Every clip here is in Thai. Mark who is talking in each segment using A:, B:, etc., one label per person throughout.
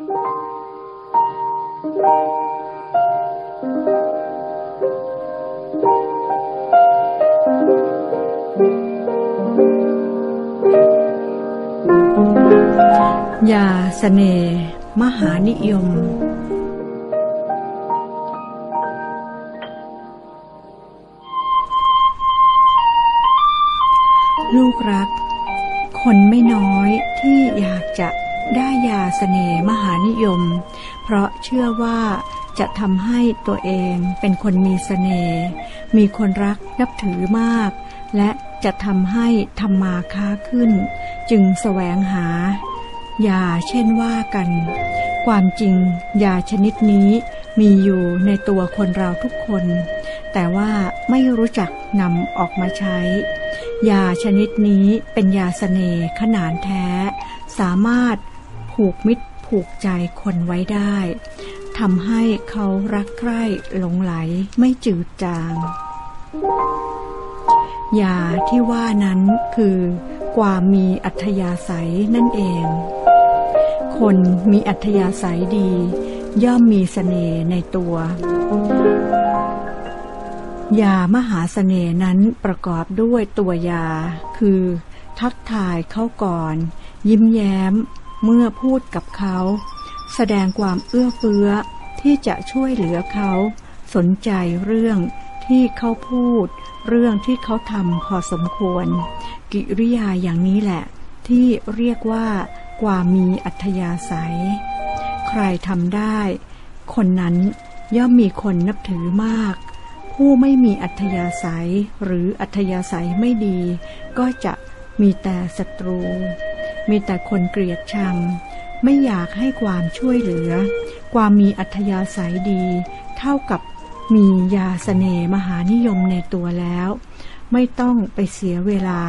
A: ยาสเสน่ห์มหานิยม ลูกรัก คนไม่น้อยที่อยากจะ ได้ยาสเสน่ห์มหานิยม เพราะเชื่อว่าจะทำให้ตัวเองเป็นคนมีสเสน่ห์มีคนรักนับถือมาก และจะทำให้ทำมาค้าขึ้น จึงแสวงหา ยาเช่นว่ากัน ความจริงยาชนิดนี้มีอยู่ในตัวคนเราทุกคน แต่ว่าไม่รู้จักนำออกมาใช้ ยาชนิดนี้เป็นยาสเสน่ห์ขนานแท้ สามารถ ผูกมิตรผูกใจคนไว้ได้ทำให้เขารักใคร่หลงไหลไม่จืดจางยาที่ว่านั้นคือความมีอัธยาศัยนั่นเอง คนมีอัธยาศัยดี ย่อมมีสเสน่ห์ในตัว ยามหาสเสน่ห์นั้นประกอบด้วยตัวยา คือ ทักทายเข้าก่อน ยิ้มแย้ม เมื่อพูดกับเขา แสดงความเอื้อเฟื้อที่จะช่วยเหลือเขา สนใจเรื่องที่เขาพูด เรื่องที่เขาทำพอสมควร กิริยาอย่างนี้แหละ ที่เรียกว่า ความมีอัธยาศัย ใครทำได้ คนนั้นย่อมมีคนนับถือมาก ผู้ไม่มีอัธยาศัยหรืออัธยาศัยไม่ดี ก็จะมีแต่ศัตรู มีแต่คนเกลียดชัง ไม่อยากให้ความช่วยเหลือ ความมีอัธยาศัยดี เท่ากับมียาสเสน่มหานิยมในตัวแล้ว ไม่ต้องไปเสียเวลา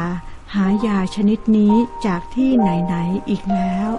A: หายาชนิดนี้จากที่ไหนๆอีกแล้ว